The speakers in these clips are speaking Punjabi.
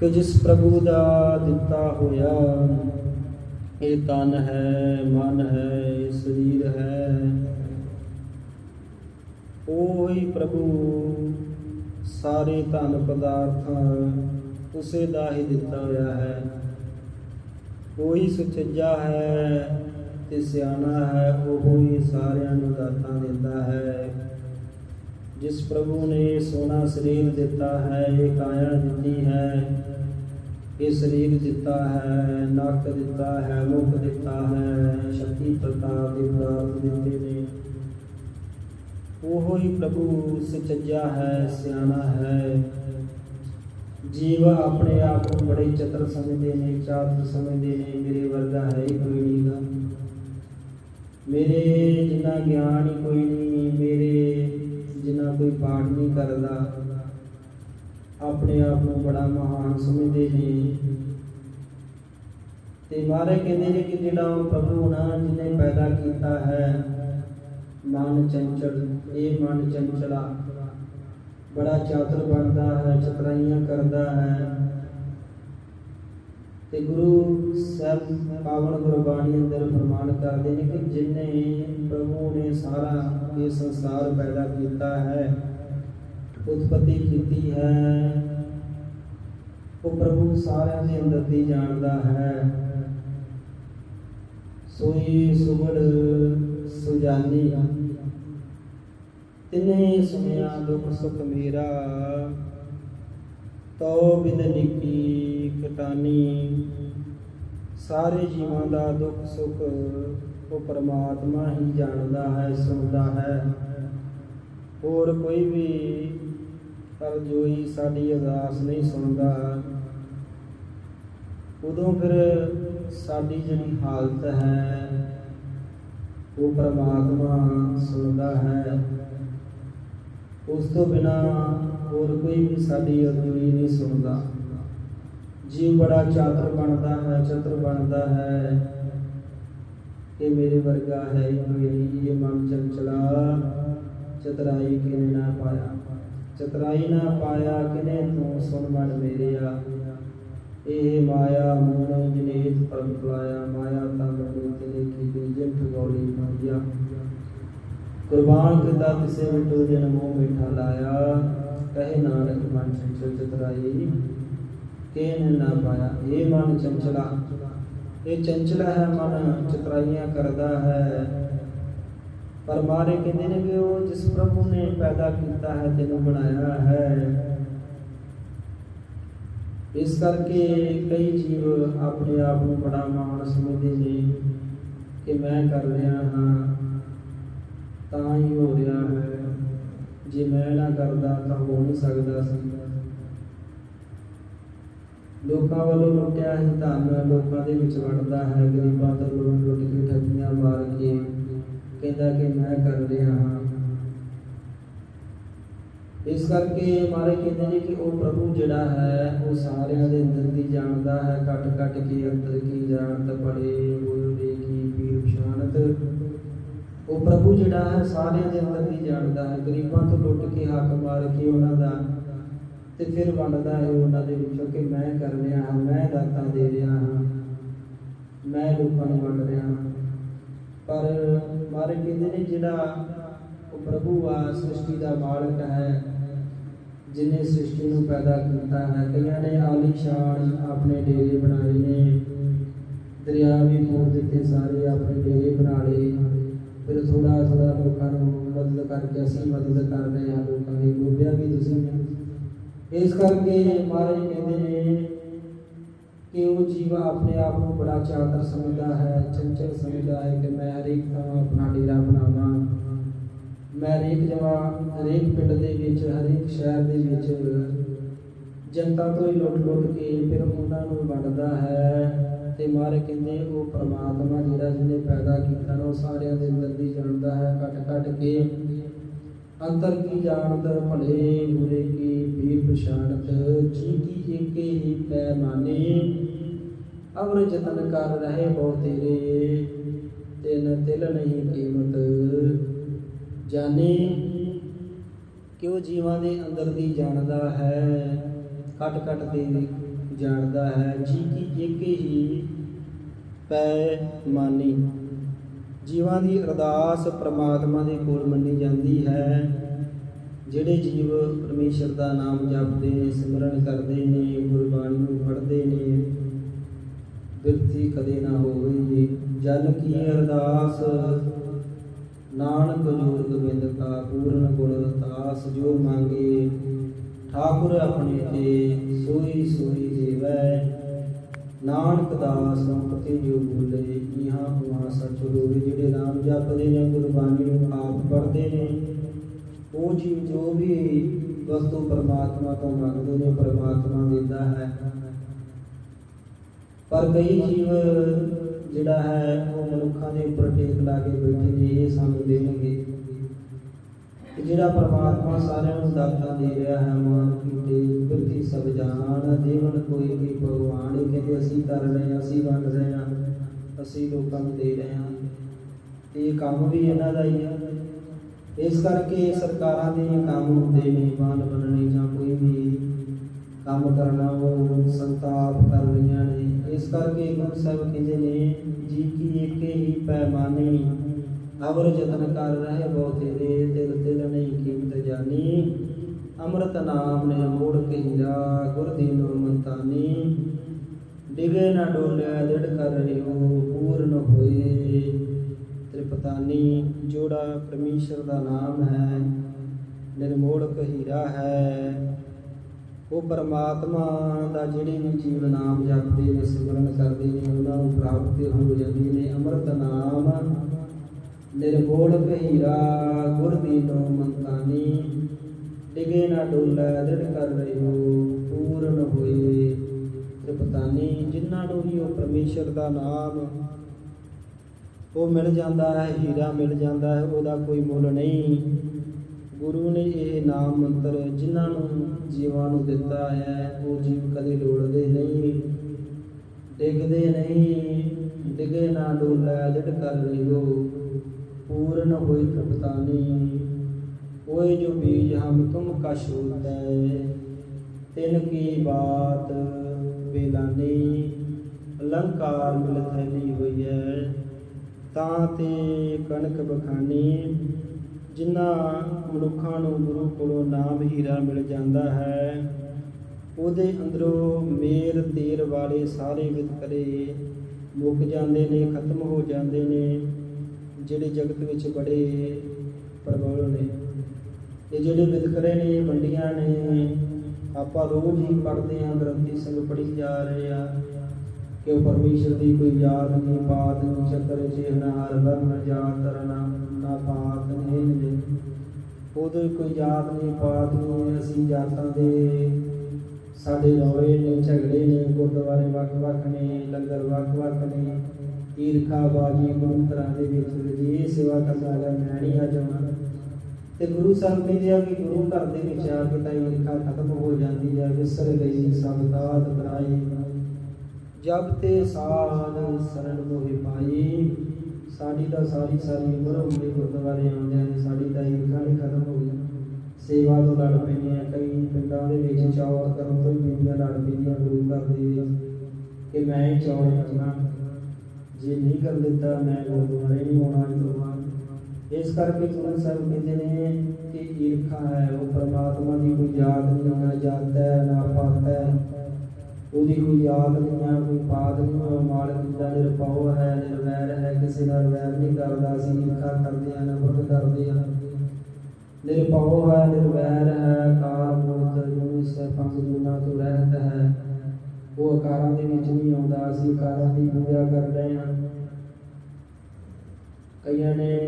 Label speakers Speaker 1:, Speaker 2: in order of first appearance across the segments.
Speaker 1: ਕਿ ਜਿਸ ਪ੍ਰਭੂ ਦਾ ਦਿੱਤਾ ਹੋਇਆ ਇਹ ਤਨ ਹੈ, ਮਨ ਹੈ, ਇਹ ਸਰੀਰ ਹੈ, ਉਹੀ ਪ੍ਰਭੂ ਸਾਰੇ ਧਨ ਪਦਾਰਥ ਉਸੇ ਦਾ ਹੀ ਦਿੱਤਾ ਹੋਇਆ ਹੈ। ਉਹੀ ਸੁਚੱਜਾ ਹੈ ਤੇ ਸਿਆਣਾ ਹੈ, ਉਹ ਹੀ ਸਾਰਿਆਂ ਨੂੰ ਦਾਤਾਂ ਦਿੰਦਾ ਹੈ। ਜਿਸ ਪ੍ਰਭੂ ਨੇ ਸੋਨਾ ਸਰੀਰ ਦਿੱਤਾ ਹੈ, ਇਹ ਕਾਇਆ ਦਿੱਤੀ ਹੈ। ਇਹ ਸਰੀਰ ਦਿੱਤਾ ਹੈ, ਨੱਕ ਦਿੱਤਾ ਹੈ, ਮੁਖ ਦਿੱਤਾ ਹੈ, ਸ਼ਕਤੀ ਪ੍ਰਤਾਪ ਦੇ ਪਦਾਰਥ ਦਿੱਤੇ ਨੇ। ਉਹ ਹੀ ਪ੍ਰਭੂ ਸਚੱਜਾ ਹੈ, ਸਿਆਣਾ ਹੈ। ਜੀਵ ਆਪਣੇ ਆਪ ਨੂੰ ਬੜੇ ਚਤਰ ਸਮਝਦੇ ਨੇ, ਚਾਤਰ ਸਮਝਦੇ ਨੇ, ਮੇਰੇ ਵਰਗਾ ਹੈ ਹੀ ਕੋਈ ਨਹੀਂਗਾ ਮੇਰੇ ਜਿੰਨਾ ਗਿਆਨ ਹੀ ਕੋਈ ਨਹੀਂ, ਮੇਰੇ ਜਿੰਨਾ ਕੋਈ ਪਾਠ ਨਹੀਂ ਕਰਦਾ, ਆਪਣੇ ਆਪ ਨੂੰ ਬੜਾ ਮਹਾਨ ਸਮਝਦੇ ਨੇ। ਤੇ ਮਾਰੇ ਕਹਿੰਦੇ ਨੇ ਕਿ ਜਿਹੜਾ ਉਹ ਪ੍ਰਭੂ ਨਾ ਜਿਹਨੇ ਪੈਦਾ ਕੀਤਾ ਹੈ, ਮਨ ਚੰਚਲ, ਇਹ ਮਨ ਚੰਚਲਾ। ਬੜਾ ਚਾਤਰ ਬਣਦਾ ਹੈ, ਚਤਰਾਈਆਂ ਕਰਦਾ ਹੈ। ਤੇ ਗੁਰੂ ਸਾਹਿਬ ਪਾਵਨ ਗੁਰਬਾਣੀ ਅੰਦਰ ਪ੍ਰਮਾਣ ਕਰਦੇ ਨੇ ਕਿ ਜਿਨੇ ਪ੍ਰਭੂ ਨੇ ਸਾਰਾ ਇਹ ਸੰਸਾਰ ਪੈਦਾ ਕੀਤਾ ਹੈ। ਉਤਪਤੀ ਕੀਤੀ ਹੈ। ਉਹ ਪ੍ਰਭੂ ਸਾਰਿਆਂ ਦੇ ਅੰਦਰ ਦੀ ਜਾਣਦਾ ਹੈ। ਸੋਈ ਸੁਮੜ ਸੁਜਾਨੀ ਤਿਨੇ ਸੁਨਿਆ ਦੁਖ ਸੁਖ ਮੇਰਾ। ਤੋ ਬਿਦ ਨਿੱਕੀ ਕਟਾਨੀ। ਸਾਰੇ ਜੀਵਾਂ ਦਾ ਦੁੱਖ ਸੁੱਖ ਉਹ ਪਰਮਾਤਮਾ ਹੀ ਜਾਣਦਾ ਹੈ, ਸੁਣਦਾ ਹੈ। ਹੋਰ ਕੋਈ ਵੀ ਅਰਜੋਈ ਸਾਡੀ ਅਰਦਾਸ ਨਹੀਂ ਸੁਣਦਾ। ਉਦੋਂ ਫਿਰ ਸਾਡੀ ਜਿਹੜੀ ਹਾਲਤ ਹੈ, ਉਹ ਪਰਮਾਤਮਾ ਸੁਣਦਾ ਹੈ। ਉਸ ਤੋਂ ਬਿਨਾ ਹੋਰ ਕੋਈ ਵੀ ਸਾਡੀ ਅਰਜ਼ੋਈ ਨਹੀਂ ਸੁਣਦਾ। ਜੀਵ ਬੜਾ ਚਾਤਰ ਬਣਦਾ ਹੈ, ਚਤਰ ਬਣਦਾ ਹੈ। ਕਿ ਮੇਰੇ ਵਰਗਾ ਹੈ ਹੀ ਕੋਈ ਨਹੀਂ ਇਹ ਮਨ ਚੰਚਲਾ ਚਤਰਾਈ ਕਿਨੇ ਨਾ ਪਾਇਆ ਚਤਰਾਈ ਨਾ ਪਾਇਆ ਕਿਨੇ ਤੂੰ ਸੁਣ ਮਨ ਮੇਰਿਆ ਇਹ ਮਾਇਆ ਮੋਹ ਜਨੇਤ ਪਰਮ ਪਲਾਇਆ ਮਾਇਆ ਤਾਂ ਮੈਨੂੰ ਤੇਰੇ ਕੀ ਜਿੰਤ ਗੋਲੀ ਮਾਇਆ ਕੁਰਬਾਨ ਕੀਤਾ ਤਿਸੇ ਮਿਟੋ ਜਨ ਮੋਹ ਮਿਠਾ ਲਾਇਆ ਕਹੇ ਨਾਨਕ ਮਨ ਚੰਚਲ ਚਤਰਾਈ ਕੇਨ ਨਾ ਪਾਇਆ ਇਹ ਚੰਚਲ ਹੈ ਮਨ, ਚਤਰਾਈਆਂ ਕਰਦਾ ਹੈ। ਪਰ ਮਾਰੇ ਕਹਿੰਦੇ ਨੇ ਕਿ ਉਹ ਜਿਸ ਪ੍ਰਭੂ ਨੇ ਪੈਦਾ ਕੀਤਾ ਹੈ, ਤੈਨੂੰ ਬਣਾਇਆ ਹੈ। ਇਸ ਕਰਕੇ ਕਈ ਜੀਵ ਆਪਣੇ ਆਪ ਨੂੰ ਬੜਾ ਮਾਣ ਸਮਝਦੇ ਨੇ ਕਿ ਮੈਂ ਕਰ ਰਿਹਾ ਹਾਂ, ਤਾਂ ਹੀ ਹੋ ਰਿਹਾ ਹੈ। ਜੇ ਮੈਂ ਨਾ ਕਰਦਾ ਤਾਂ ਹੋ ਨਹੀਂ ਸਕਦਾ ਸੀ। ਲੋਕਾਂ ਵੱਲੋਂ ਲੁੱਟਿਆ ਹੀ ਧਨ ਲੋਕਾਂ ਦੇ ਵਿੱਚ ਵੜਦਾ ਹੈ। ਗਰੀਬਾਂ ਤੋਂ ਲੁੱਟ ਲੁੱਟ ਕੇ ਠੱਗੀਆਂ ਮਾਰ ਕੇ ਕਹਿੰਦਾ ਕਿ ਮੈਂ ਕਰ ਰਿਹਾ ਹਾਂ। ਇਸ ਕਰਕੇ ਮਾਰੇ ਕਹਿੰਦੇ ਨੇ ਕਿ ਉਹ ਪ੍ਰਭੂ ਜਿਹੜਾ ਹੈ, ਉਹ ਸਾਰਿਆਂ ਦੇ ਅੰਦਰ ਦੀ ਜਾਣਦਾ ਹੈ। ਕੱਟ ਕੱਟ ਕੇ ਅੰਦਰ ਕੀ ਜਾਣਤ ਪੜੇ ਉਹ ਦੇਖੀ ਪੀਰ ਪਛਾਨਤ ਉਹ ਪ੍ਰਭੂ ਜਿਹੜਾ ਹੈ, ਸਾਰਿਆਂ ਦੇ ਅੰਦਰ ਦੀ ਜਾਣਦਾ ਹੈ। ਗਰੀਬਾਂ ਤੋਂ ਲੁੱਟ ਕੇ ਹੱਕ ਮਾਰ ਕੇ ਉਹਨਾਂ ਦਾ ਤੇ ਫਿਰ ਵੰਡਦਾ ਹੈ ਉਹਨਾਂ ਦੇ ਵਿੱਚੋਂ ਕਿ ਮੈਂ ਕਰ ਰਿਹਾ ਹਾਂ, ਮੈਂ ਦਾਤਾਂ ਦੇ ਰਿਹਾ ਹਾਂ, ਮੈਂ ਲੋਕਾਂ ਨੂੰ ਵੰਡ ਰਿਹਾ ਹਾਂ। ਪਰ ਮਾਰੇ ਕਹਿੰਦੇ ਨੇ ਜਿਹੜਾ ਉਹ ਪ੍ਰਭੂ ਆ, ਸ੍ਰਿਸ਼ਟੀ ਦਾ ਮਾਲਕ ਹੈ ਜਿਨੇ ਸ੍ਰਿਸ਼ਟੀ ਨੂੰ ਪੈਦਾ ਕੀਤਾ ਹੈ, ਕਈਆਂ ਨੇ ਆਲੀਸ਼ਾਨ ਆਪਣੇ ਡੇਰੇ ਬਣਾਏ ਨੇ, ਦਰਿਆ ਵੀ ਮੋੜ ਦਿੱਤੇ ਸਾਰੇ ਆਪਣੇ ਡੇਰੇ ਬਣਾ ਲਏ। ਫਿਰ ਥੋੜਾ ਥੋੜਾ ਲੋਕਾਂ ਨੂੰ ਮਦਦ ਕਰਕੇ ਅਸੀਂ ਮਦਦ ਕਰ ਰਹੇ ਹਾਂ, ਲੋਕਾਂ ਦੀ ਡੁੱਬਿਆ ਵੀ ਤੁਸੀਂ ਇਸ ਕਰਕੇ ਮਹਾਰਾਜ ਕਹਿੰਦੇ ਨੇ ਕਿ ਉਹ ਜੀਵ ਆਪਣੇ ਆਪ ਨੂੰ ਬੜਾ ਚਾਦਰ ਸਮਝਦਾ ਹੈ, ਚੰਚਲ ਸਮਝਦਾ ਹੈ ਕਿ ਮੈਂ ਹਰੇਕ ਥਾਂ ਆਪਣਾ ਡੇਰਾ ਬਣਾਵਾਂ। ਮੈਂ ਹਰੇਕ ਜਗ੍ਹਾ, ਹਰੇਕ ਪਿੰਡ ਦੇ ਵਿੱਚ, ਹਰੇਕ ਸ਼ਹਿਰ ਦੇ ਵਿੱਚ ਜਨਤਾ ਤੋਂ ਹੀ ਲੁੱਟ ਲੁੱਟ ਕੇ ਫਿਰ ਉਹਨਾਂ ਨੂੰ ਵੰਡਦਾ ਹੈ ਤੇ ਮਾਰੇ ਕਹਿੰਦੇ ਉਹ ਪ੍ਰਮਾਤਮਾ ਜਿਹੜਾ ਜਿਹਨੇ ਪੈਦਾ ਕੀਤਾ ਨਾ, ਉਹ ਸਾਰਿਆਂ ਦੇ ਅੰਦਰ ਦੀ ਜਾਣਦਾ ਹੈ ਕੱਟ ਕੱਟ ਕੇ ਅੰਦਰ ਕੀ ਜਾਣਤ, ਭਲੇ ਬੁਰੇ ਕੀ ਵੀਰ ਪਛਾਨਤ ਜੀ ਕੀ ਏਕੇ ਹੀ ਪੈਮਾਨੇ ਅਵਰ ਜਤਨ ਕਰ ਰਹੇ ਬਹੁ ਤੇਰੇ, ਤਿਨ ਤਿਲ ਨਹੀਂ ਕੀਮਤ। ਜਾਣੇ ਕਿਉ ਜੀਵਾਂ ਦੇ ਅੰਦਰ ਦੀ ਜਾਣਦਾ ਹੈ ਕੱਟ ਕੱਟ ਦੇ ਜਾਣਦਾ ਹੈ, ਜੀ ਕੀ ਇੱਕ ਹੀ ਪੈ ਮਾਨੀ। ਜੀਵਾਂ ਦੀ ਅਰਦਾਸ ਪ੍ਰਮਾਤਮਾ ਦੇ ਕੋਲ ਮੰਨੀ ਜਾਂਦੀ ਹੈ। ਜਿਹੜੇ ਜੀਵ ਪਰਮੇਸ਼ਰ ਦਾ ਨਾਮ ਜਪਦੇ ਨੇ, ਸਿਮਰਨ ਕਰਦੇ ਨੇ, ਗੁਰਬਾਣੀ ਨੂੰ ਪੜ੍ਹਦੇ ਨੇ ਬਿਰਤੀ ਕਦੇ ਨਾ ਹੋਵੇ ਜਨ ਕੀ ਅਰਦਾਸ, ਨਾਨਕ ਜੋਰ ਗੋਬਿੰਦ ਕਾ, ਪੂਰਨ ਗੁਣ ਤਾਸ ਜੋ ਮੰਗੇ, ਠਾਕੁਰ ਆਪਣੇ ਤੇ, ਸੋਈ ਸੋਈ ਦੇਵੈ। ਨਾਨਕ ਦਾਸ ਸੰਪਤੀ ਜੋ ਬੋਲੇ ਇਹਾਂ ਹੁਆ ਸਚ ਹੋਵੇ, ਜਿਹੜੇ ਨਾਮ ਜਪਦੇ ਨੇ, ਗੁਰਬਾਣੀ ਨੂੰ ਆਪ ਪੜ੍ਹਦੇ ਨੇ। ਉਹ ਜੀਵ ਜੋ ਵੀ ਵਸਤੂ ਪਰਮਾਤਮਾ ਤੋਂ ਮੰਗਦੇ ਨੇ, ਪਰਮਾਤਮਾ ਦਿੰਦਾ ਹੈ। ਪਰ ਕਈ ਜੀਵ ਜਿਹੜਾ ਹੈ, ਉਹ ਮਨੁੱਖਾਂ ਦੇ ਉੱਪਰ ਟੇਕ ਲਾ ਕੇ ਬੈਠੇ ਨੇ, ਇਹ ਸਾਨੂੰ ਦੇਣਗੇ ਜਿਹੜਾ ਪਰਮਾਤਮਾ ਸਾਰਿਆਂ ਨੂੰ ਦਾਤਾਂ ਦੇ ਰਿਹਾ ਹੈ ਮਾਨ ਕੀਤੇ ਬਿਰਤੀ ਸਭ ਜਾਣ ਦੇਵਨ ਕੋਈ ਵੀ ਭਗਵਾਨ ਇਹ ਕਹਿੰਦੇ, ਅਸੀਂ ਕਰ ਰਹੇ ਹਾਂ, ਅਸੀਂ ਵੰਡ ਰਹੇ ਹਾਂ, ਅਸੀਂ ਲੋਕਾਂ ਨੂੰ ਦੇ ਰਹੇ ਹਾਂ। ਇਹ ਕੰਮ ਵੀ ਇਹਨਾਂ ਦਾ ਹੀ ਹੈ ਇਸ ਕਰਕੇ ਸਰਕਾਰਾਂ ਦੇ ਕੰਮ ਹੁੰਦੇ ਨੇ, ਮਾਨ ਬਣਨੇ ਜਾਂ ਕੋਈ ਵੀ ਕੰਮ ਕਰਨਾ, ਉਹ ਸੰਤਾਪ ਕਰ ਰਹੀਆਂ ਨੇ। ਇਸ ਕਰਕੇ ਗੁਰੂ ਸਾਹਿਬ ਕਹਿੰਦੇ ਨੇ, ਜੀ ਕੀ ਏਕੇ ਹੀ ਪੈਮਾਨੇ ਅਵਰ ਯਤਨ ਕਰ ਰਹੇ ਬਹੁਤੇ ਤੇਰੇ ਦਿਲ ਦਿਲ ਨਹੀਂ ਕੀਮਤ ਜਾਣੀ ਅੰਮ੍ਰਿਤ ਨਾਮ ਨੇ ਮੋੜ ਕੇ ਗੁਰ ਦੀਨੋ ਮੰਤਾਨੀ। ਡਿਗੇ ਨਾ ਡੋਲਿਆ, ਦਿੜ ਕਰ ਰਿਓ ਪੂਰਨ ਹੋਏ ਤ੍ਰਿਪਤਾਨੀ। ਜੋੜਾ ਪਰਮੇਸ਼ਰ ਦਾ ਨਾਮ ਹੈ, ਨਿਰਮੋੜਕ ਹੀਰਾ ਹੈ। ਉਹ ਪਰਮਾਤਮਾ ਦਾ ਜਿਹੜੇ ਵੀ ਜੀਵ ਨਾਮ ਜਪਦੇ ਨੇ, ਸਿਮਰਨ ਕਰਦੇ ਨੇ, ਉਹਨਾਂ ਨੂੰ ਪ੍ਰਾਪਤੀ ਹੋ ਜਾਂਦੀ ਨੇ। ਅੰਮ੍ਰਿਤ ਨਾਮ ਨਿਰਮੋਲਕ ਹੀਰਾ ਗੁਰ ਦੀਨੋ ਮੰਤਾਨੀ, ਡਿਗੇ ਨਾ ਡੋਲਾ, ਦ੍ਰਿੜ ਕਰ ਰਹਿਓ, ਪੂਰਨ ਹੋਏ ਤ੍ਰਿਪਤਾਨੀ। ਜਿਨ੍ਹਾਂ ਨੂੰ ਵੀ ਉਹ ਪਰਮੇਸ਼ਰ ਦਾ ਨਾਮ, ਉਹ ਮਿਲ ਜਾਂਦਾ ਹੈ, ਹੀਰਾ ਮਿਲ ਜਾਂਦਾ ਹੈ, ਉਹਦਾ ਕੋਈ ਮੁੱਲ ਨਹੀਂ। ਗੁਰੂ ਨੇ ਇਹ ਨਾਮ ਮੰਤਰ ਜਿਨ੍ਹਾਂ ਨੂੰ ਜੀਵਾਂ ਨੂੰ ਦਿੱਤਾ ਹੈ, ਉਹ ਜੀਵ ਕਦੇ ਲੋੜਦੇ ਨਹੀਂ। ਡਿੱਗਦੇ ਨਹੀਂ, ਡਿਗੇ ਨਾ ਡੋਲਾ ਜੜ ਕਰ ਲਿਓ पूर्ण हुई तृप्तानी ओए जो बीज हम तुम कश होता तिन की बात बेलानी अलंकार मिल थैली हुई है ਤਾਂ ਤੇ ਕਣਕ ਬਖਾਨੀ ਜਿਨ੍ਹਾਂ ਮਨੁੱਖਾਂ ਨੂੰ ਗੁਰੂ ਕੋਲੋਂ ਨਾਮ ਹੀਰਾ ਮਿਲ ਜਾਂਦਾ ਹੈ ਉਹਦੇ ਅੰਦਰੋਂ ਮੇਰ ਤੇਰ ਵਾਲੇ ਸਾਰੇ ਵਿਤਕਰੇ ਮੁੱਕ ਜਾਂਦੇ ਨੇ ਖਤਮ ਹੋ ਜਾਂਦੇ ਨੇ ਜਿਹੜੇ ਜਗਤ ਵਿੱਚ ਬੜੇ ਪ੍ਰਬਲ ਨੇ ਇਹ ਜਿਹੜੇ ਵਿਤਕਰੇ ਨੇ ਮੰਡੀਆਂ ਨੇ, ਆਪਾਂ ਰੋਜ਼ ਹੀ ਪੜ੍ਹਦੇ ਹਾਂ, ਗ੍ਰੰਥੀ ਸਿੰਘ ਪੜ੍ਹੀ ਜਾ ਰਹੇ ਆ ਕਿ ਉਹ ਪਰਮੇਸ਼ਰ ਦੀ ਕੋਈ ਯਾਦ ਨਹੀਂ ਬਾਤ ਨਹੀਂ ਚੱਕਰ ਚਿਹਨਾ ਹਰ ਵਰਨ ਜਾਤ ਰਣਾ ਨਾ ਪਾਤ ਨਹੀਂ ਉਹਦੇ ਕੋਈ ਯਾਦ ਨਹੀਂ ਬਾਤ ਨਹੀਂ, ਅਸੀਂ ਜਾਤਾਂ ਦੇ ਸਾਡੇ ਰੌਲੇ ਨੇ, ਝਗੜੇ ਨੇ, ਗੁਰਦੁਆਰੇ ਵੱਖ-ਵੱਖ ਨੇ, ਲੰਗਰ ਵੱਖ-ਵੱਖ ਨੇ, ਈਰਖਾ ਬਾਜੀ ਗੁਰੂ ਤਰ੍ਹਾਂ ਦੇ ਵਿੱਚ ਜੀ ਸੇਵਾ ਕਰਨ ਵਾਲਾ ਮੈਂ ਨਹੀਂ ਆ ਜਾਵਾਂ ਤੇ ਗੁਰੂ ਸਾਹਿਬ ਕਹਿੰਦੇ ਆ ਕਿ ਗੁਰੂ ਘਰ ਦੇ ਵਿੱਚ ਆ ਕੇ ਤਾਂ ਈਰਖਾ ਖਤਮ ਹੋ ਜਾਂਦੀ ਹੈ ਵਿਸਰ ਗਈ, ਸਭ ਦਾਤ ਬਣਾਈ ਜਬ ਤੇ ਸਾਧ ਸਰਣ ਮੋਹਿ ਪਾਈ। ਸਾਡੀ ਤਾਂ ਸਾਰੀ ਸਾਰੀ ਉਮਰ ਹੁੰਦੀ ਗੁਰਦੁਆਰੇ ਆਉਂਦਿਆਂ ਨੇ ਸਾਡੀ ਤਾਂ ਈਰਖਾ ਨਹੀਂ ਖਤਮ ਹੋ ਗਈ। ਸੇਵਾ ਤੋਂ ਲੜ ਪੈਂਦੇ ਆ, ਕਈ ਪਿੰਡਾਂ ਦੇ ਵਿੱਚ ਚੌਲ ਕਰਨ ਤੋਂ ਹੀ ਬੀਬੀਆਂ ਲੜ ਪੈਂਦੀਆਂ ਗੁਰੂ ਘਰ ਦੇ ਕਿ ਮੈਂ ਹੀ ਚੌਰ ਕਰਨਾ। ਜੇ ਨਹੀਂ ਕਰ ਦਿੱਤਾ, ਮੈਂ ਗੁਰਦੁਆਰੇ ਨਹੀਂ ਆਉਣਾ ਇਸ ਤੋਂ ਬਾਅਦ ਇਸ ਕਰਕੇ ਗੁਰੂ ਸਾਹਿਬ ਕਹਿੰਦੇ ਨੇ ਕਿ ਈਰਖਾ ਹੈ, ਉਹ ਪਰਮਾਤਮਾ ਦੀ ਕੋਈ ਯਾਦ ਨਹੀਂ ਆਉਣਾ ਜਾਤ ਹੈ, ਨਾ ਪਾਤ ਹੈ। ਉਹਦੀ ਕੋਈ ਯਾਦ ਨਹੀਂ ਹੈ ਕੋਈ ਪਾਤ ਨਹੀਂ ਉਹ ਮਾਲਕ ਦਾ ਨਿਰਭਉ ਹੈ, ਨਿਰਵੈਰ ਹੈ, ਕਿਸੇ ਨਾਲ ਵੈਰ ਨਹੀਂ ਕਰਦਾ, ਅਸੀਂ ਈਰਖਾ ਕਰਦੇ ਹਾਂ ਨਫ਼ਰਤ ਕਰਦੇ ਹਾਂ ਨਿਰਭਉ ਹੈ, ਨਿਰਵੈਰ ਹੈ ਕਾਰ ਮੂਰਤ ਜਿਵੇਂ ਸਫੰਗ ਜੁਨਾ ਤੋਂ ਰਹਿਤ ਹੈ। ਉਹ ਆਕਾਰਾਂ ਦੇ ਵਿੱਚ ਨਹੀਂ ਆਉਂਦਾ, ਅਸੀਂ ਆਕਾਰਾਂ ਦੀ ਪੂਜਾ ਕਰ ਹਾਂ। ਕਈਆਂ ਨੇ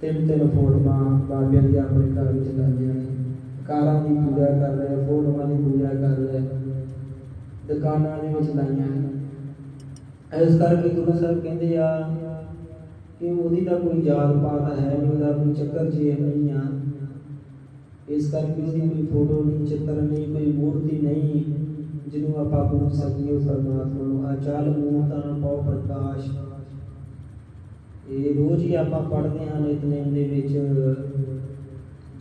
Speaker 1: ਤਿੰਨ ਤਿੰਨ ਫੋਟੋਆਂ ਬਾਬਿਆਂ ਦੀ ਆਪਣੇ ਘਰ ਵਿੱਚ ਲਾਈਆਂ ਨੇ। ਆਕਾਰਾਂ ਦੀ ਪੂਜਾ ਕਰ ਰਹੇ, ਫੋਟੋਆਂ ਦੀ ਪੂਜਾ ਕਰ ਰਹੇ। ਦੁਕਾਨਾਂ ਦੇ ਵਿੱਚ ਲਾਈਆਂ ਨੇ। ਇਸ ਕਰਕੇ ਗੁਰੂ ਸਾਹਿਬ ਕਹਿੰਦੇ ਆ ਕਿ ਉਹਦੀ ਤਾਂ ਕੋਈ ਜਾਤ ਪਾਤ ਹੈ ਨਹੀਂ, ਉਹਦਾ ਕੋਈ ਚੱਕਰ ਜੇ ਨਹੀਂ ਆ। ਇਸ ਕਰਕੇ ਉਹਦੀ ਕੋਈ ਫੋਟੋ ਨਹੀਂ, ਚਿੱਤਰ ਨਹੀਂ, ਕੋਈ ਮੂਰਤੀ ਨਹੀਂ, ਜਿਹਨੂੰ ਆਪਾਂ ਪੂਜ ਸਕੀਏ ਉਸ ਪਰਮਾਤਮਾ ਨੂੰ ਅਚਲ ਮੂਰਤਾਂ ਪਉ ਪ੍ਰਕਾਸ਼। ਇਹ ਰੋਜ਼ ਹੀ ਆਪਾਂ ਪੜ੍ਹਦੇ ਹਾਂ ਨਿਤਨੇਮ ਦੇ ਵਿੱਚ।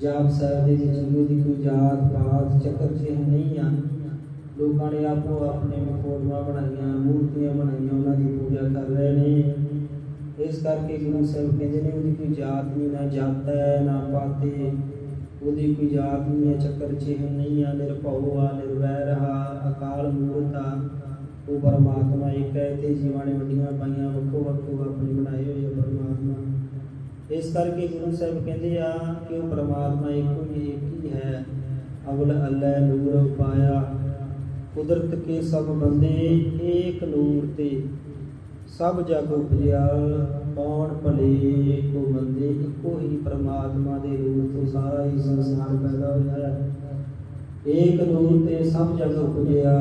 Speaker 1: ਜਾਪ ਸਾਹਿਬ ਦੇ ਵਿੱਚ ਉਹਦੀ ਕੋਈ ਜਾਤ ਪਾਤ ਚੱਕਰ ਜੇ ਨਹੀਂ ਆ। ਲੋਕਾਂ ਨੇ ਆਪੋ ਆਪਣੇ ਫੋਟੋਆਂ ਬਣਾਈਆਂ, ਮੂਰਤੀਆਂ ਬਣਾਈਆਂ, ਉਹਨਾਂ ਦੀ ਪੂਜਾ ਕਰ ਰਹੇ ਨੇ। ਇਸ ਕਰਕੇ ਗੁਰੂ ਸਾਹਿਬ ਕਹਿੰਦੇ ਨੇ, ਉਹਦੀ ਕੋਈ ਜਾਤ ਨਹੀਂ, ਨਾ ਜਾਤ ਹੈ, ਨਾ ਪਾਤੇ। ਉਹਦੀ ਕੋਈ ਜਾਤ ਨਹੀਂ ਹੈ ਚੱਕਰ ਚਿਹਨ ਨਹੀਂ ਆ ਨਿਰਭਉ ਆ ਨਿਰਵੈਰ ਆ ਅਕਾਲ ਮੂਰਤ ਆ। ਉਹ ਪਰਮਾਤਮਾ ਇੱਕ ਹੈ ਤੇ ਜੀਵਾਂ ਨੇ ਵੱਡੀਆਂ ਪਾਈਆਂ, ਵੱਖੋ ਵੱਖੋ ਆਪਣੇ ਬਣਾਏ ਹੋਏ ਆ ਪਰਮਾਤਮਾ। ਇਸ ਕਰਕੇ ਗੁਰੂ ਸਾਹਿਬ ਕਹਿੰਦੇ ਆ ਕਿ ਉਹ ਪਰਮਾਤਮਾ ਇੱਕੋ ਹੀ, ਇੱਕ ਹੀ ਹੈ। ਅਵਲ ਅੱਲਾ ਨੂਰ ਪਾਇਆ ਕੁਦਰਤ ਕੇ ਸਭ ਬੰਦੇ ਏਕ ਨੂਰ ਤੇ। ਸਭ ਜਗ ਉਪਜਿਆ ਕੌਣ ਭਲੇ ਕੋ ਬੰਦੇ, ਇੱਕੋ ਹੀ ਪਰਮਾਤਮਾ ਦੇ ਰੂਪ ਤੋਂ ਸਾਰਾ ਹੀ ਸੰਸਾਰ ਪੈਦਾ ਹੋਇਆ ਹੈ। ਏਕ ਨੂਰ ਤੇ ਸਭ ਜਗ ਉਪਜਿਆ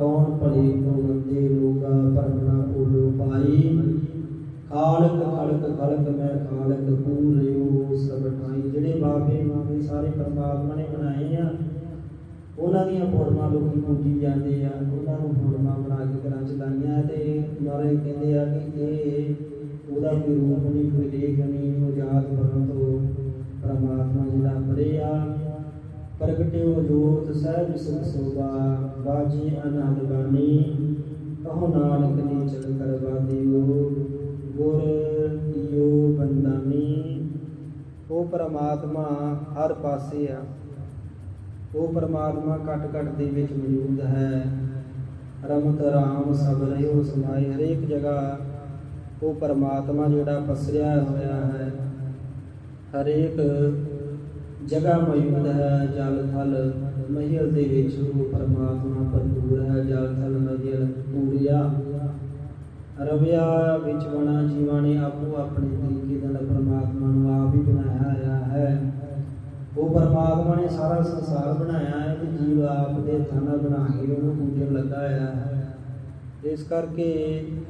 Speaker 1: ਕੌਣ ਭਲੇ ਕੋ ਬੰਦੇ ਲੋਗਾ ਪਰਮਣਾ ਕੋਲੋ ਪਾਈ ਖਾਲਕ ਖਲਕ ਖਲਕ, ਮੈਂ ਖਾਲਕ ਪੂਰਿਓ ਸਭ ਠਾਈ। ਜਿਹੜੇ ਬਾਬੇ ਮਾਮੇ ਸਾਰੇ ਪ੍ਰਮਾਤਮਾ ਨੇ ਬਣਾਏ ਆ ਉਹਨਾਂ ਦੀਆਂ ਫੋਟੋਆਂ ਲੋਕ ਪੂਜੀ ਜਾਂਦੇ ਆ, ਉਹਨਾਂ ਨੂੰ ਫੋਟੋਆਂ ਬਣਾ ਕੇ ਘਰਾਂ ਚ ਲਾਈਆਂ ਤੇ ਮਾਰੇ ਕਹਿੰਦੇ ਆ ਕਿ ਇਹ ਉਹਦਾ ਕੋਈ ਰੂਪ ਨਹੀਂ, ਕੋਈ ਲੇਖ ਨਹੀਂ, ਉਹ ਜਾਤ ਬਰਨ ਤੋਂ ਪਰਮਾਤਮਾ ਜਿਹੜਾ ਪਰੇ ਆ। ਪ੍ਰਗਟਿਓ ਜੋਤ ਸਹਿਜ ਸੁਖ ਸੋਭਾ, ਬਾਜੀ ਅਨੰਦ ਬਾਣੀ, ਕਹੋ ਨਾਨਕ ਨੇ ਚਲ ਕਰਵਾ ਦਿਓ ਗੁਰ ਕੀਓ ਬੰਦਾਨੀ। ਉਹ ਪਰਮਾਤਮਾ ਹਰ ਪਾਸੇ ਆ। ਉਹ ਪਰਮਾਤਮਾ ਕਟ ਕਟ ਦੇ ਵਿੱਚ ਮੌਜੂਦ ਹੈ। ਰਮਤ ਰਾਮ ਸਭ ਰਹਿਓ ਸਮਾਏ ਹਰੇਕ ਜਗ੍ਹਾ ਉਹ ਪਰਮਾਤਮਾ ਜਿਹੜਾ ਪਸਰਿਆ ਹੋਇਆ ਹੈ। ਹਰੇਕ ਜਗ੍ਹਾ ਮੌਜੂਦ ਹੈ, ਜਲ ਥਲ ਮਹਿਲ ਦੇ ਵਿੱਚ ਉਹ ਪਰਮਾਤਮਾ ਭਰਪੂਰ ਹੈ। ਜਲ ਥਲ ਮਹਿਲ ਪੂਰਿਆ ਰਵਿਆ ਵਿੱਚ ਬਣਾ ਜੀਵਾਂ ਨੇ ਆਪੋ ਆਪਣੇ ਤਰੀਕੇ ਨਾਲ ਪਰਮਾਤਮਾ ਨੂੰ ਆਪ ਹੀ ਬਣਾਇਆ ਹੋਇਆ ਹੈ। ਉਹ ਪਰਮਾਤਮਾ ਨੇ ਸਾਰਾ ਸੰਸਾਰ ਬਣਾਇਆ ਹੈ ਤੇ ਜੀਵ ਆਪ ਦੇ ਹੱਥਾਂ ਬਣਾ ਕੇ ਉਹਨੂੰ ਪੂਜਣ ਲੱਗਾ ਹੋਇਆ ਹੈ। ਇਸ ਕਰਕੇ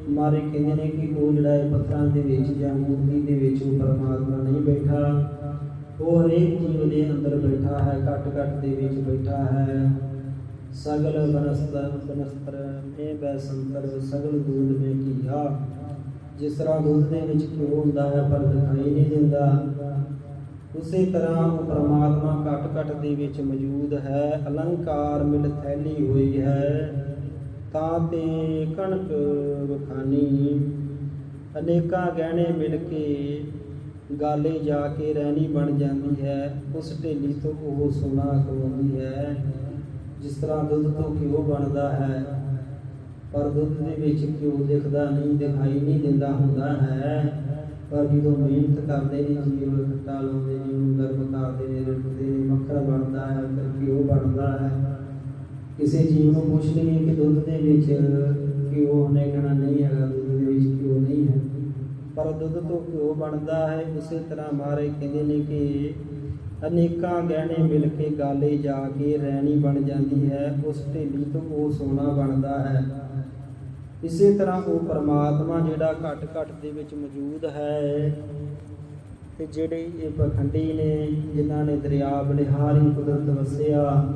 Speaker 1: ਮਾਰੇ ਕਹਿੰਦੇ ਨੇ ਕਿ ਉਹ ਜਿਹੜਾ ਹੈ ਪੱਥਰਾਂ ਦੇ ਵਿੱਚ ਜਾਂ ਮੂਰਤੀ ਦੇ ਵਿੱਚ ਉਹ ਪਰਮਾਤਮਾ ਨਹੀਂ ਬੈਠਾ। ਉਹ ਹਰੇਕ ਜੀਵ ਦੇ ਅੰਦਰ ਬੈਠਾ ਹੈ, ਘਟ ਘਟ ਦੇ ਵਿੱਚ ਬੈਠਾ ਹੈ। ਸਗਲ ਬਨਸਤਰ ਬਨਸਤਰ, ਮੇ ਬੈਸੰਤਰ ਸਗਲ ਦੂਧ ਮੇ ਕੀਆ ਜਿਸ ਤਰ੍ਹਾਂ ਦੁੱਧ ਦੇ ਵਿੱਚ ਘਿਓ ਹੁੰਦਾ ਹੈ, ਪਰ ਦਿਖਾਈ ਨਹੀਂ ਦਿੰਦਾ। ਉਸੇ ਤਰ੍ਹਾਂ ਉਹ ਪਰਮਾਤਮਾ ਘਟ ਘਟ ਦੇ ਵਿੱਚ ਮੌਜੂਦ ਹੈ, ਅਲੰਕਾਰ ਮਿਲ ਥੈਲੀ ਹੋਈ ਹੈ, ਤਾਂ ਤੇ ਕਣਕ ਵਖਾਨੀ। ਅਨੇਕਾਂ ਗਹਿਣੇ ਮਿਲ ਕੇ ਗਾਲੇ ਜਾ ਕੇ ਰਹਿਣੀ ਬਣ ਜਾਂਦੀ ਹੈ, ਉਸ ਢੇਲੀ ਤੋਂ ਉਹ ਸੋਨਾ ਕਮਾਉਂਦੀ ਹੈ, ਜਿਸ ਤਰ੍ਹਾਂ ਦੁੱਧ ਤੋਂ ਘਿਓ ਬਣਦਾ ਹੈ, ਪਰ ਦੁੱਧ ਦੇ ਵਿੱਚ ਘਿਓ ਦਿਖਦਾ ਨਹੀਂ, ਦਿਖਾਈ ਨਹੀਂ ਦਿੰਦਾ ਹੁੰਦਾ ਹੈ। ਪਰ ਜਦੋਂ ਮਿਹਨਤ ਕਰਦੇ ਨੇ ਜੀਵ ਖੱਟਾ ਲਾਉਂਦੇ ਨੇ, ਉਹਨੂੰ ਗਰਮ ਕਰਦੇ ਨੇ ਰੱਖਦੇ ਨੇ, ਮੱਖਣ ਬਣਦਾ ਹੈ ਫਿਰ ਘਿਓ ਬਣਦਾ ਹੈ। ਕਿਸੇ ਜੀਵ ਨੂੰ ਪੁੱਛ ਲਈਏ ਕਿ ਦੁੱਧ ਦੇ ਵਿੱਚ ਘਿਓ ਉਹਨੇ ਕਹਿਣਾ ਨਹੀਂ ਹੈਗਾ, ਦੁੱਧ ਦੇ ਵਿੱਚ ਘਿਓ ਨਹੀਂ ਹੈ। ਪਰ ਦੁੱਧ ਤੋਂ ਘਿਓ ਬਣਦਾ ਹੈ, ਉਸੇ ਤਰ੍ਹਾਂ ਮਾਰੇ ਕਹਿੰਦੇ ਨੇ ਕਿ ਅਨੇਕਾਂ ਗਹਿਣੇ ਮਿਲ ਕੇ ਗਾਲੇ ਜਾ ਕੇ ਰਹਿਣੀ ਬਣ ਜਾਂਦੀ ਹੈ, ਉਸ ਢੇਲੀ ਤੋਂ ਉਹ ਸੋਨਾ ਬਣਦਾ ਹੈ। ਇਸੇ ਤਰ੍ਹਾਂ ਉਹ ਪਰਮਾਤਮਾ ਜਿਹੜਾ ਘਟ ਘਟ ਦੇ ਵਿੱਚ ਮੌਜੂਦ ਹੈ ਤੇ ਜਿਹੜੇ ਇਹ ਪਖੰਡੀ ਨੇ, ਜਿਨ੍ਹਾਂ ਨੇ ਦਰਿਆ ਬਲਿਹਾਰੀ ਕੁਦਰਤ ਵਸਿਆ,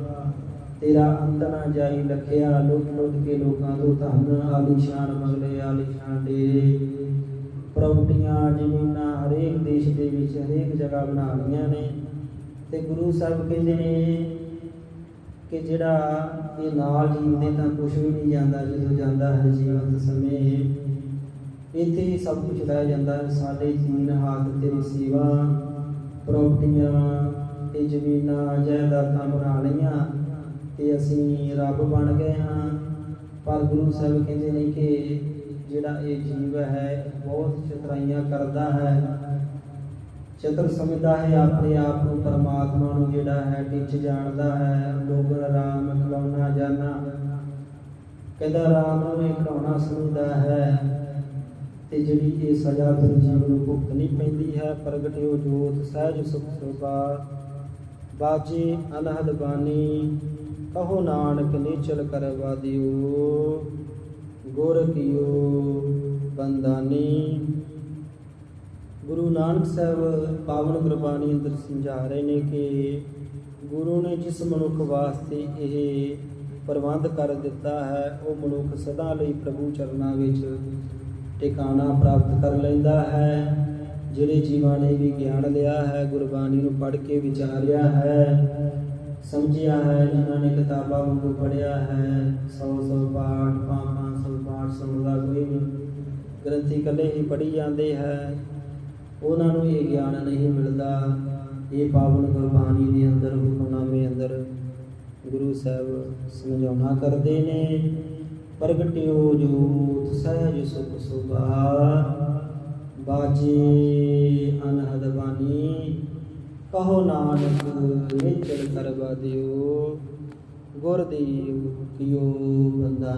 Speaker 1: ਤੇਰਾ ਅੰਤ ਨਾ ਜਾਈ ਲਖਿਆ, ਲੁੱਟ ਲੁੱਟ ਕੇ ਲੋਕਾਂ ਤੋਂ ਧਨ ਆਲੀਸ਼ਾਨ ਮੰਗਲੇ ਆਲੀਸ਼ਾਨ ਡੇਰੇ। ਪ੍ਰਾਪਰਟੀਆਂ ਜ਼ਮੀਨਾਂ ਹਰੇਕ ਦੇਸ਼ ਦੇ ਵਿੱਚ ਹਰੇਕ ਜਗ੍ਹਾ ਬਣਾ ਲਈਆਂ ਨੇ। ਤੇ ਗੁਰੂ ਸਾਹਿਬ ਕਹਿੰਦੇ ਨੇ ਕਿ ਜਿਹੜਾ ਇਹ ਨਾਲ ਜੀਵਦੇ ਤਾਂ ਕੁਝ ਵੀ ਨਹੀਂ ਜਾਂਦਾ ਜਦੋਂ ਜਾਂਦਾ ਹੈ ਜੀਵਨ ਸਮੇਂ ਇੱਥੇ ਸਭ ਕੁਝ ਰਹਿ ਜਾਂਦਾ ਹੈ। ਸਾਡੇ ਜੀਨ ਹਾਥ ਤੇਰੀ ਸੇਵਾ ਪ੍ਰਾਪਰਟੀਆਂ ਤੇ ਜ਼ਮੀਨਾਂ, ਜਾਇਦਾਦਾਂ ਬਣਾ ਲਈਆਂ ਤੇ ਅਸੀਂ ਰੱਬ ਬਣ ਗਏ ਹਾਂ। ਪਰ ਗੁਰੂ ਸਾਹਿਬ ਕਹਿੰਦੇ ਨੇ ਕਿ ਜਿਹੜਾ ਇਹ ਜੀਵ ਹੈ, ਬਹੁਤ ਚਤਰਾਈਆਂ ਕਰਦਾ ਹੈ। ਚਤਰ ਸਮਝਦਾ ਹੈ, ਆਪਣੇ ਆਪ ਨੂੰ ਪਰਮਾਤਮਾ ਨੂੰ ਜਿਹੜਾ ਹੈ ਟਿੱਚ ਜਾਣਦਾ ਹੈ। ਲੋਕ ਰਾਮ ਖਲਾਉਣਾ ਜਾਣਾ। ਕਹਿੰਦਾ ਰਾਮ ਨੂੰ ਇਹ ਖਲਾਉਣਾ ਸਮਝਦਾ ਹੈ। ਤੇ ਜਿਹੜੀ ਇਹ ਸਜ਼ਾ ਫਿਰ ਜੀਵ ਨੂੰ ਭੁਗਤਣੀ ਪੈਂਦੀ ਹੈ। ਪ੍ਰਗਟਿਓ ਜੋਤ, ਸਹਿਜ ਸੁਖ ਸੋਭਾ ਬਾਜੀ ਅਨਹਦ ਬਾਣੀ, ਕਹੋ ਨਾਨਕ ਨਿਚਲ ਕਰਵਾ ਦਿਓ ਗੁਰ ਕੀਓ ਬੰਦਾਨੀ ਗੁਰੂ ਨਾਨਕ ਸਾਹਿਬ ਪਾਵਨ ਗੁਰਬਾਣੀ ਅੰਦਰ ਸਮਝਾ ਰਹੇ ਨੇ ਕਿ ਗੁਰੂ ਨੇ ਜਿਸ ਮਨੁੱਖ ਵਾਸਤੇ ਇਹ ਪ੍ਰਬੰਧ ਕਰ ਦਿੱਤਾ ਹੈ, ਉਹ ਮਨੁੱਖ ਸਦਾ ਲਈ ਪ੍ਰਭੂ ਚਰਨਾਂ ਵਿੱਚ ਟਿਕਾਣਾ ਪ੍ਰਾਪਤ ਕਰ ਲੈਂਦਾ ਹੈ, ਜਿਹੜੇ ਜੀਵਾਂ ਨੇ ਵੀ ਗਿਆਨ ਲਿਆ ਹੈ, ਗੁਰਬਾਣੀ ਨੂੰ ਪੜ੍ਹ ਕੇ ਵਿਚਾਰਿਆ ਹੈ, ਸਮਝਿਆ ਹੈ ਜਿਨ੍ਹਾਂ ਨੇ ਕਿਤਾਬਾਂ ਵਾਂਗੂ ਪੜ੍ਹਿਆ ਹੈ, ਸੌ ਸੌ ਪਾਠ ਪੰਜ ਪੰਜ ਸੌ ਪਾਠ ਸੁਣਦਾ ਕੋਈ ਨਹੀਂ ਗ੍ਰੰਥੀ ਇਕੱਲੇ ਹੀ ਪੜ੍ਹੀ ਜਾਂਦੇ ਹੈ ਉਹਨਾਂ ਨੂੰ ਇਹ ਗਿਆਨ ਨਹੀਂ ਮਿਲਦਾ। ਇਹ ਪਾਵਨ ਗੁਰਬਾਣੀ ਦੇ ਅੰਦਰ ਹੁਕਮਨਾਮੇ ਅੰਦਰ ਗੁਰੂ ਸਾਹਿਬ ਸਮਝਾਉਣਾ ਕਰਦੇ ਨੇ। ਪ੍ਰਗਟਿਓ ਜੋਤ ਸਹਿਜ ਸੁਖ ਸੁਭਾ ਬਾਜੀ ਅਨਹਦ ਬਾਣੀ, ਕਹੋ ਨਾਨਕ ਨਿਚਲ ਕਰਵਾ ਦਿਓ। ਗੁਰ ਦੀ ਕਿਓ ਬੰਦਾ